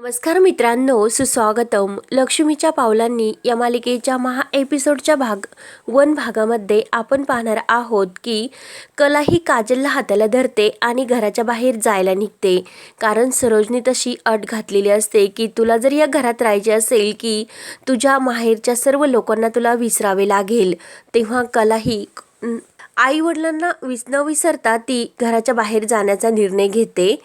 नमस्कार मित्रांनो सुस्वागतम. लक्ष्मीच्या पावलांनी या मालिकेच्या महा एपिसोडच्या भाग वन भागामध्ये आपण पाहणार आहोत की कला ही काजलला हाताला धरते आणि घराच्या बाहेर जायला निघते. कारण सरोजनी तशी अट घातलेली असते की तुला जर या घरात राहायचे असेल की तुझ्या माहेरच्या सर्व लोकांना तुला विसरावे लागेल. तेव्हा कला ही आई वडिलांना विस न विसरता ती घराच्या बाहेर जाण्याचा निर्णय घेते.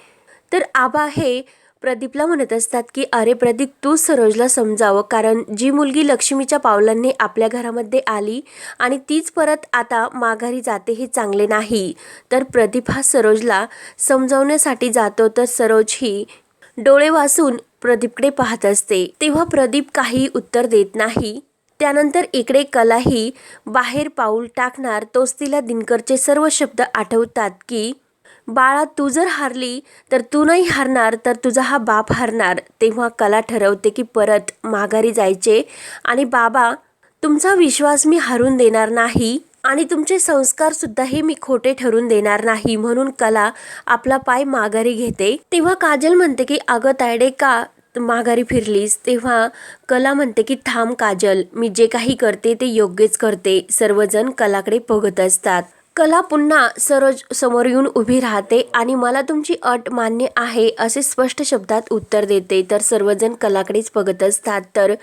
तर आबा हे प्रदीपला म्हणत असतात की अरे प्रदीप तू सरोजला समजावं कारण जी मुलगी लक्ष्मीच्या पावलांनी आपल्या घरामध्ये आली आणि तीच परत आता माघारी जाते हे चांगले नाही. तर प्रदीप हा सरोजला समजावण्यासाठी जातो तर सरोज ही डोळे वासून प्रदीपकडे पाहत असते. तेव्हा प्रदीप काही उत्तर देत नाही. त्यानंतर इकडे कलाही बाहेर पाऊल टाकणार तोच तिला दिनकरचे सर्व शब्द आठवतात की बाळा तू जर हारली तर तू नाही हारणार तर तुझा हा बाप हारणार. तेव्हा कला ठरवते की परत माघारी जायचे. आणि बाबा तुमचा विश्वास मी हरून देणार नाही आणि तुमचे संस्कारसुद्धाही हे मी खोटे ठरून देणार नाही म्हणून कला आपला पाय माघारी घेते. तेव्हा काजल म्हणते की अगं तायडे का माघारी फिरलीस? तेव्हा कला म्हणते की थांब काजल मी जे काही करते ते योग्यच करते. सर्वजण कलाकडे बघत असतात. कला पुन्हा सरोज समोर येऊन उभी राहते आणि मला तुमची अट मान्य आहे असे स्पष्ट शब्दात उत्तर देते. तर सर्वजण कलाकडेच बघत असतात. तर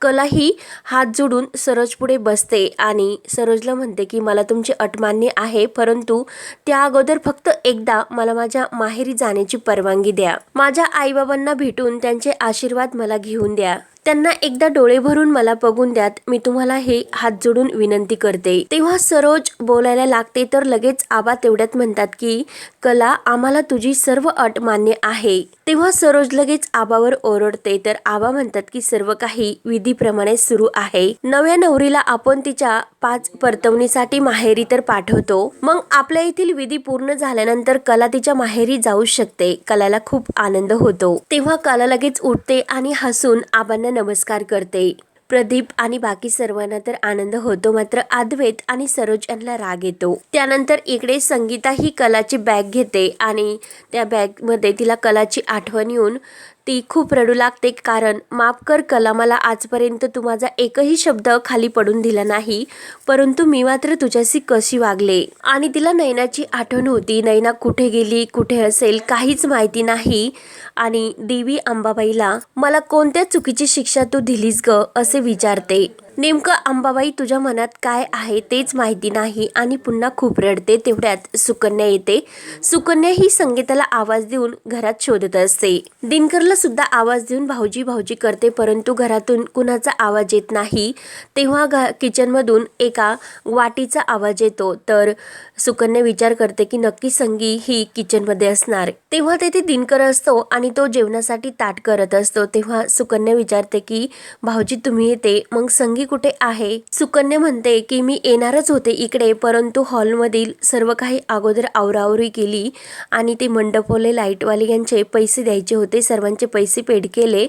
कला ही हात जोडून सरोज पुढे बसते आणि सरोजला म्हणते की मला तुमची अट मान्य आहे परंतु त्या अगोदर फक्त एकदा मला माझ्या माहेरी जाण्याची परवानगी द्या. माझ्या आईबाबांना भेटून त्यांचे आशीर्वाद मला घेऊन द्या. त्यांना एकदा डोळे भरून मला बघून द्यात मी तुम्हाला हे हात जोडून विनंती करते. तेव्हा सरोज बोलायला लागते तर लगेच आबा तेवढ्यात म्हणतात की कला आम्हाला तुझी सर्व अट मान्य आहे. तेव्हा सरोज लगेच आबावर ओरडते तर आबा म्हणतात की सर्व काही विधीप्रमाणे सुरू आहे. नव्या नवरीला आपण तिच्या पाच परतवणीसाठी माहेरी तर पाठवतो. मग आपल्या येथील विधी पूर्ण झाल्यानंतर कला तिच्या माहेरी जाऊ शकते. कलाला खूप आनंद होतो. तेव्हा कला लगेच उठते आणि हसून आबांना नमस्कार करते. प्रदीप आणि बाकी सर्वांना तर आनंद होतो मात्र अद्वैत आणि सरोज यांना राग येतो. त्यानंतर इकडे संगीता ही कलाची बॅग घेते आणि त्या बॅगमध्ये तिला कलाची आठवण येऊन ती खूप रडू लागते कारण माफ कर कला मला आजपर्यंत तू माझा एकही शब्द खाली पडून दिला नाही परंतु मी मात्र तुझ्याशी कशी वागले? आणि तिला नैनाची आठवण होती नैना कुठे गेली कुठे असेल काहीच माहिती नाही. आणि देवी अंबाबाईला मला कोणत्या चुकीची शिक्षा तू दिलीस ग? असे विचारते. नेमकं अंबाबाई तुझ्या मनात काय आहे तेच माहिती नाही आणि पुन्हा खूप रडते तेवढ्यात सुकन्या येते. सुकन्या ही संगीताला आवाज देऊन घरात शोधत असते. दिनकरला सुद्धा आवाज देऊन भाऊजी भाऊजी करते परंतु घरातून कुणाचा आवाज येत नाही. तेव्हा घ किचनमधून एका वाटीचा आवाज येतो. तर सुकन्या विचार करते की नक्की संगी ही किचनमध्ये असणार. तेव्हा तेथे दिनकर असतो आणि तो जेवणासाठी ताट करत असतो. तेव्हा सुकन्या विचारते की भाऊजी तुम्ही येते. मग संगी कुठे आहे? सुकन्या म्हणते की मी येणारच होते इकडे परंतु हॉलमधील सर्व काही अगोदर आवरावरी केली आणि ते मंडपवले लाईटवाले यांचे पैसे द्यायचे होते सर्वांचे पैसे पेड केले.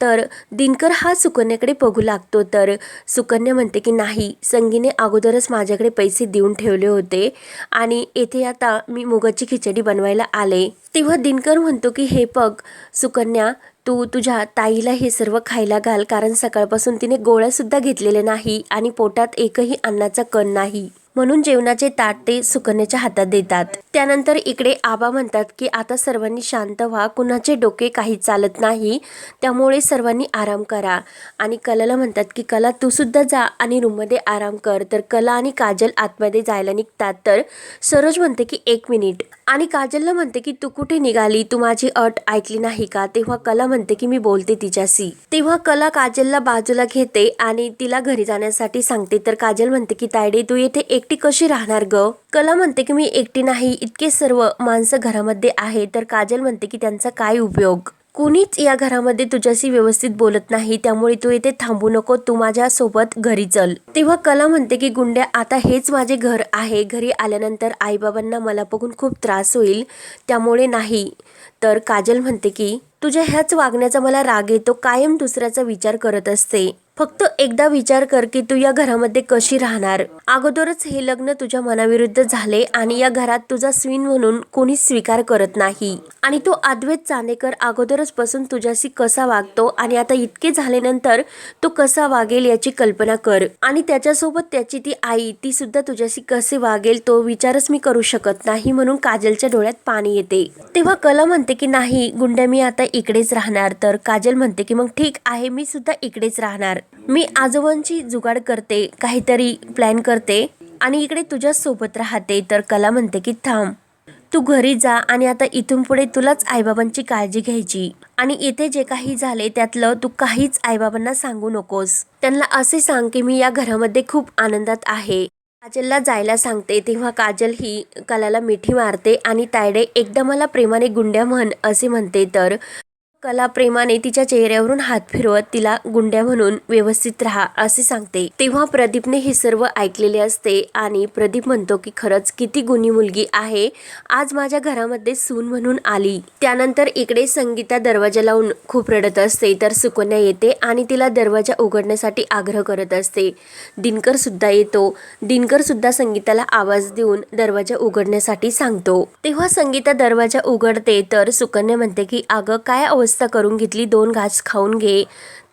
तर दिनकर हा सुकन्याकडे बघू लागतो. तर सुकन्या म्हणते की नाही संगीने अगोदरच माझ्याकडे पैसे देऊन ठेवले होते. आणि येथे आता मी मुगाची खिचडी बनवायला आले. तेव्हा दिनकर म्हणतो की हे पग सुकन्या तू तुझ्या ताईला हे सर्व खायला घाल कारण सकाळपासून तिने गोळ्यासुद्धा घेतलेले नाही आणि पोटात एकही अन्नाचा कण नाही. म्हणून जेवणाचे ताट ते सुकन्याच्या हातात देतात. त्यानंतर इकडे आबा म्हणतात की आता सर्वांनी शांत व्हा. कुणाचे डोके काही चालत नाही. त्यामुळे सर्वांनी आराम करा. आणि कलाला म्हणतात की कला तू सुद्धा जा आणि रूममध्ये आराम कर. तर कला आणि काजल आतमध्ये जायला निघतात. तर सरोज म्हणते की एक मिनिट. आणि काजलला म्हणते की तू कुठे निघाली? तू माझी अट ऐकली नाही का? तेव्हा कला म्हणते की मी बोलते तिच्याशी. तेव्हा कला काजलला बाजूला घेते आणि तिला घरी जाण्यासाठी सांगते. तर काजल म्हणते की तायडे तू येथे एक एकटी कशी राहणार ग? कला म्हणते की मी एकटी नाही इतके सर्व माणसं घरामध्ये आहे तर काजल म्हणते की त्यांचा काय उपयोग? कुणीच या घरामध्ये तुझ्याशी व्यवस्थित बोलत नाही त्यामुळे तू इथे थांबू नको तू माझ्या सोबत घरी चल. तेव्हा कला म्हणते की गुंड्या आता हेच माझे घर आहे. घरी आल्यानंतर आईबाबांना मला बघून खूप त्रास होईल त्यामुळे नाही. तर काजल म्हणते की तुझ्या ह्याच वागण्याचा मला राग येतो. कायम दुसऱ्याचा विचार करत असते. फक्त एकदा विचार कर की तू या घरामध्ये कशी राहणार. अगोदरच हे लग्न तुझ्या मनाविरुद्ध झाले आणि या घरात तुझा स्विन म्हणून कोणी स्वीकार करत नाही. आणि तो अद्वैत चांदेकर अगोदरच पासून तुझ्याशी कसा वागतो आणि आता इतके झाल्यानंतर तो कसा वागेल याची कल्पना कर. आणि त्याच्यासोबत त्याची ती आई ती सुद्धा तुझ्याशी कसे वागेल तो विचारच मी करू शकत नाही म्हणून काजलच्या डोळ्यात पाणी येते. तेव्हा कला म्हणते की नाही गुंड्या मी आता इकडेच राहणार. तर काजल म्हणते की मग ठीक आहे मी सुद्धा इकडेच राहणार. मी आजोबांची जुगाड करते काहीतरी प्लॅन करते आणि इकडे तुझ्या सोबत राहते. तर कला म्हणते की थांब. तू घरी जा आणि आता इथून पुढे तुलाच आईबाबांची काळजी घ्यायची. आणि इथे जे काही झाले त्यातलं तू काहीच आईबाबांना सांगू नकोस. त्यांना असे सांग की मी या घरामध्ये खूप आनंदात आहे. काजलला जायला सांगते तेव्हा काजल ही कलाला मिठी मारते आणि तायडे एकदा मला प्रेमाने गुंड्या म्हण असे म्हणते. तर कला प्रेमाने तिच्या चेहऱ्यावरून हात फिरवत तिला गुंड्या म्हणून व्यवस्थित राहा असे सांगते. तेव्हा प्रदीपने हे सर्व ऐकलेले असते आणि प्रदीप म्हणतो की खरंच किती गुणी मुलगी आहे. आज माझ्या घरामध्ये सून म्हणून आली. त्यानंतर इकडे संगीता दरवाजा लावून खूप रडत असते तर सुकन्या येते आणि तिला दरवाजा उघडण्यासाठी आग्रह करत असते. दिनकर सुद्धा येतो. दिनकर सुद्धा संगीताला आवाज देऊन दरवाजा उघडण्यासाठी सांगतो. तेव्हा संगीता दरवाजा उघडते तर सुकन्या म्हणते की अगं काय अवस्था करून घेतली दोन घास खाऊन घे.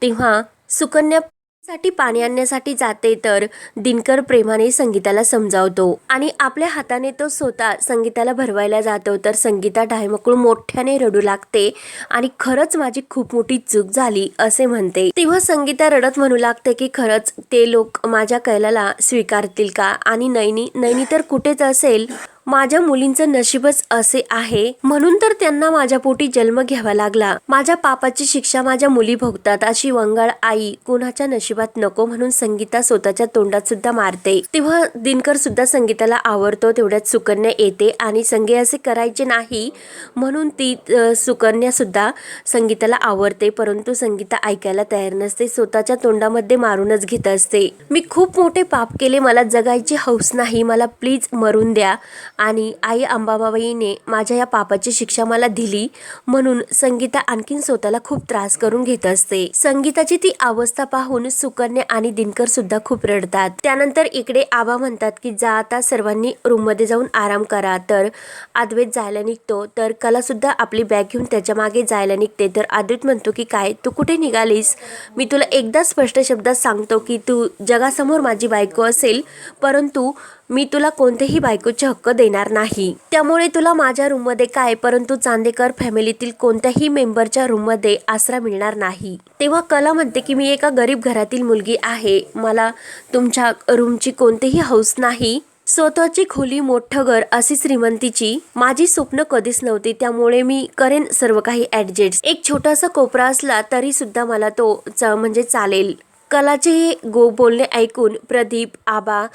तेव्हा सुकन्या साठी पाणी आणण्यासाठी जाते तर दिनकर प्रेमाने संगीताला समजावतो आणि आपल्या हाताने तो स्वतः संगीताला भरवायला जातो. तर संगीता ढायमकूळ मोठ्याने रडू लागते आणि खरंच माझी खूप मोठी चूक झाली असे म्हणते. तेव्हा संगीता रडत म्हणू लागते की खरंच ते लोक माझ्या कैलाला स्वीकारतील का? आणि नैनी नैनी तर कुठेच असेल. माझ्या मुलींचं नशीबच असे आहे म्हणून तर त्यांना माझ्या पोटी जन्म घ्यावा लागला. माझ्या पापाची शिक्षा माझ्या मुली भोगतात अशी वंगाळ आई कोणाच्या नशिबात नको म्हणून संगीता स्वतःच्या तोंडात सुद्धा मारते. तेव्हा दिनकर सुद्धा संगीताला आवडतो तेवढ्यात सुकन्या येते आणि संगे असे करायचे नाही म्हणून ती सुकन्या सुद्धा संगीताला आवडते परंतु संगीता ऐकायला तयार नसते स्वतःच्या तोंडामध्ये मारूनच घेत असते. मी खूप मोठे पाप केले मला जगायची हौस नाही मला प्लीज मरून द्या आणि आई अंबाबाईने माझ्या या पापाची शिक्षा मला दिली म्हणून संगीता आणखीन स्वतःला खूप त्रास करून घेत असते. संगीताची ती अवस्था पाहून सुकन्या आणि दिनकर सुद्धा खूप रडतात. त्यानंतर इकडे आबा म्हणतात की जा आता सर्वांनी रूममध्ये जाऊन आराम करा. तर अद्वैत जायला निघतो. तर कला सुद्धा आपली बॅग घेऊन त्याच्यामागे जायला निघते. तर अद्वैत म्हणतो की काय? तू कुठे निघालीस? मी तुला एकदा स्पष्ट शब्दात सांगतो की तू जगासमोर माझी बायको असेल परंतु मी तुला कोणतेही बायकोचे हक्क देणार नाही. त्यामुळे तुला माझ्या रूममध्ये काय परंतु चांदेकर फॅमिलीतील कोणत्याही मेंबरच्या रूममध्ये आसरा मिळणार नाही. तेव्हा कला म्हणते की मी एका गरीब घरातील मुलगी आहे. मला तुमच्या रूमची कोणतीही हौस नाही. स्वतःची खोली मोठं घर अशी श्रीमंतीची. माझी स्वप्न कधीच नव्हती. त्यामुळे मी करेन सर्व काही ऍडजस्ट एक छोटासा कोपरा असला तरी सुद्धा मला तो च- म्हणजे चालेल. कलाचे गो बोलणे ऐकून प्रदीप आबा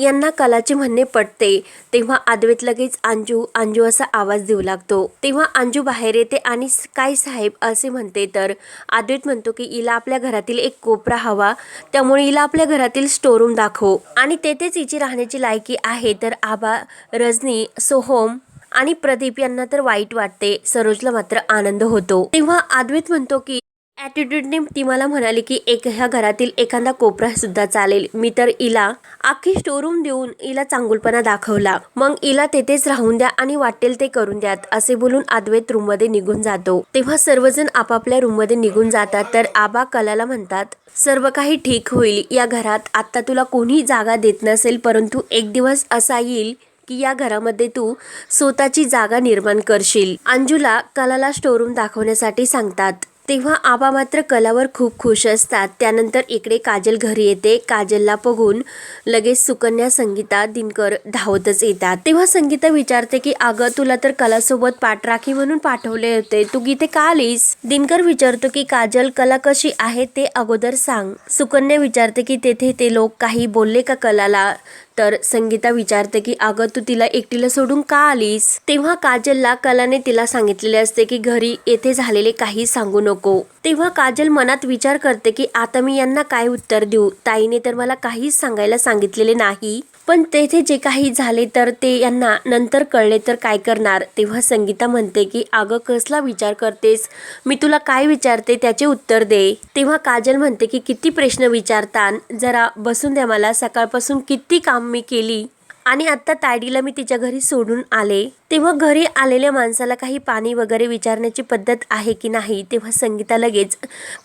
यांना कलाचे म्हणणे पटते. तेव्हा अद्वैत लगेच अंजू अंजू असा आवाज देऊ लागतो. तेव्हा अंजू बाहेर येते आणि काय साहेब? असे म्हणते. तर अद्वैत म्हणतो की हिला आपल्या घरातील एक कोपरा हवा. त्यामुळे हिला आपल्या घरातील स्टोरूम दाखव. आणि तेथेच हिची राहण्याची लायकी आहे. तर आबा रजनी सोहोम आणि प्रदीप यांना तर वाईट वाटते. सरोजला मात्र आनंद होतो. तेव्हा आदवेत म्हणतो की ॲटिट्यूडने ती मला म्हणाली की एक ह्या घरातील एखादा कोपरा सुद्धा चालेल. मी तर इला आखी स्टोरूम देऊन इला चांगुलपणा दाखवला. मग इला तेथेच राहून द्या आणि वाटेल ते करून द्यात असे बोलून अद्वैत रूममध्ये निघून जातो. तेव्हा सर्वजण आपापल्या रूममध्ये निघून जातात. तर आबा कलाला म्हणतात सर्व काही ठीक होईल. या घरात आता तुला कोणी जागा देत नसेल परंतु एक दिवस असा येईल की या घरामध्ये तू स्वतःची जागा निर्माण करशील. अंजूला कलाला स्टोरूम दाखवण्यासाठी सांगतात. तेव्हा आबा मात्र कलावर खूप खुश असतात. त्यानंतर इकडे काजल घरी येते. काजलला बघून लगेच सुकन्या संगीता दिनकर धावतच येतात. तेव्हा संगीता विचारते की अगं तुला तर कलासोबत पाठराखी म्हणून पाठवले होते. तू गीते का आलीस? दिनकर विचारतो की काजल कला कशी आहे ते अगोदर सांग. सुकन्या विचारते की तेथे ते लोक काही बोलले का कलाला? तर संगीता विचारते की अगं तू तिला एकटीला सोडून का आलीस? तेव्हा काजलला कलाने तिला सांगितलेले असते की घरी येथे झालेले काही सांगू नको. तेव्हा काजल मनात विचार करते की आता मी यांना काय उत्तर देऊ? ताईने तर मला काहीच सांगायला सांगितलेले नाही. पण तेथे जे काही झाले तर ते यांना नंतर कळले तर काय करणार? तेव्हा संगीता म्हणते की अगं कसला विचार करतेस? मी तुला काय विचारते त्याचे उत्तर दे. तेव्हा काजल म्हणते की किती प्रश्न विचारतान? जरा बसून द्या मला. सकाळपासून किती काम मी केली. आणि आत्ता तायडीला मी तिच्या घरी सोडून आले. तेव्हा घरी आलेल्या माणसाला काही पाणी वगैरे विचारण्याची पद्धत आहे की नाही तेव्हा संगीता लगेच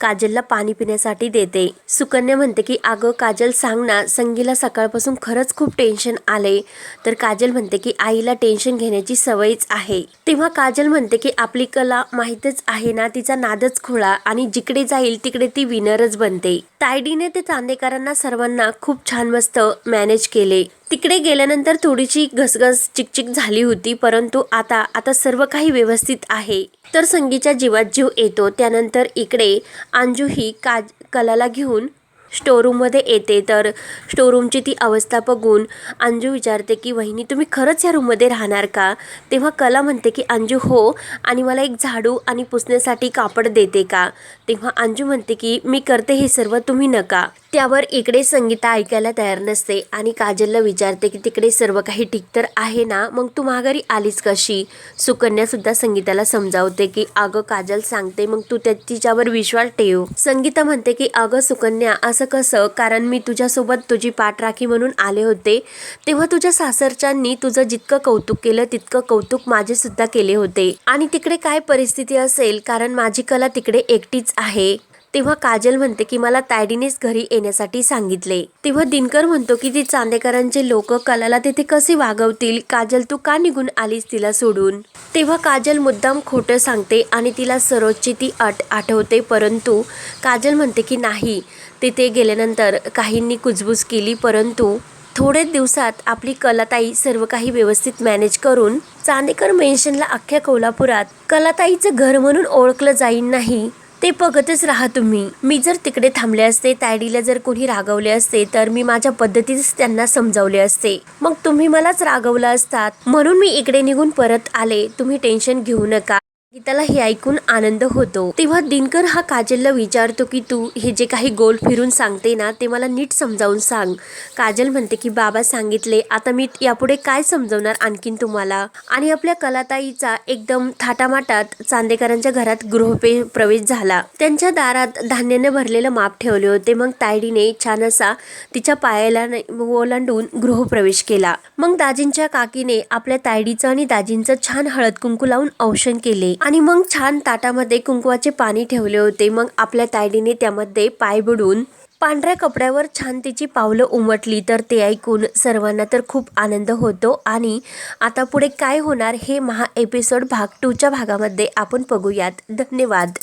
काजलला पाणी पिण्यासाठी देते. सुकन्या म्हणते की अगं काजल सांग ना संगीला सकाळपासून खरंच खूप टेन्शन आले तर काजल म्हणते की आईला टेन्शन घेण्याची सवयच आहे. तेव्हा काजल म्हणते की आपली कला माहीतच आहे ना तिचा नादच खोळा आणि जिकडे जाईल तिकडे ती विनरच बनते. तायडीने ते चांदेकरांना सर्वांना खूप छान मस्त मॅनेज केले. तिकडे गेल्यानंतर थोडीशी घसघस चिकचिक झाली होती परंतु आता आता सर्व काही व्यवस्थित आहे. तर संगीच्या जीवात जीव येतो. त्यानंतर इकडे अंजू ही काज कलाला घेऊन स्टोरूममध्ये येते तर स्टोरूमची ती अवस्था बघून अंजू विचारते की वहिनी तुम्ही खरंच या रूममध्ये राहणार का? तेव्हा कला म्हणते की अंजू हो आणि मला एक झाडू आणि पुसण्यासाठी कापड देते का? तेव्हा अंजू म्हणते की मी करते हे सर्व तुम्ही नका. त्यावर इकडे संगीता ऐकायला तयार नसते आणि काजलला विचारते की तिकडे सर्व काही ठीक तर आहे ना? मग तू माघारी आलीस कशी? सुकन्यासुद्धा संगीताला समजावते की अगं काजल सांगते मग तू त्या तिच्यावर विश्वास ठेव. संगीता म्हणते की अगं सुकन्या असं कसं? कारण मी तुझ्यासोबत तुझी पाठराखी म्हणून आले होते. तेव्हा तुझ्या सासरच्यांनी तुझं जितकं कौतुक केलं तितकं कौतुक माझे सुद्धा केले होते. आणि तिकडे काय परिस्थिती असेल? कारण माझी कला तिकडे एकटीच आहे. तेव्हा काजल म्हणते की मला तायडीनेच घरी येण्यासाठी सांगितले. तेव्हा दिनकर म्हणतो की ती चांदेकरांचे लोक कलाला तिथे कसे वागवतील? काजल तू का निघून आलीस तिला सोडून? तेव्हा काजल मुद्दाम खोटं सांगते आणि तिला सरोजची ती अट आठवते. परंतु काजल म्हणते की नाही. तिथे गेल्यानंतर काहींनी कुजबूज केली परंतु थोड्याच दिवसात आपली कलाताई सर्व काही व्यवस्थित मॅनेज करून चांदेकर मेन्शनला अख्ख्या कोल्हापुरात कलाताईचं घर म्हणून ओळखलं जाईन नाही ते बघतच राहा तुम्ही. मी जर तिकडे थांबले असते तायडीला जर कोणी रागवले असते तर मी माझ्या पद्धतीच त्यांना समजावले असते. मग तुम्ही मलाच रागवलं असतात. म्हणून मी इकडे निघून परत आले. तुम्ही टेन्शन घेऊ नका. गीताला हे ऐकून आनंद होतो. तेव्हा दिनकर हा काजलला विचारतो की तू हे जे काही गोल फिरून सांगते ना ते मला नीट समजावून सांग. काजल म्हणते की बाबा सांगितले आता मी यापुढे काय समजवणार आणखीन तुम्हाला? आणि आपल्या कलाताईचा एकदम थाटामाटात चांदेकरांच्या घरात गृहपे प्रवेश झाला. त्यांच्या दारात धान्याने भरलेलं माप ठेवले होते. मग तायडीने छान असा तिच्या पायाला ओलांडून गृहप्रवेश केला. मग दाजींच्या काकीने आपल्या तायडीचं आणि दाजींचं छान हळद कुंकू लावून औषण केले. आणि मग छान ताटामध्ये कुंकवाचे पाणी ठेवले होते. मग आपल्या तायडीने त्यामध्ये पाय बुडून पांढऱ्या कपड्यावर छान तिची पावलं उमटली. तर ते ऐकून सर्वांना तर खूप आनंद होतो. आणि आता पुढे काय होणार हे महा एपिसोड भाग टूच्या भागामध्ये आपण बघूयात. धन्यवाद.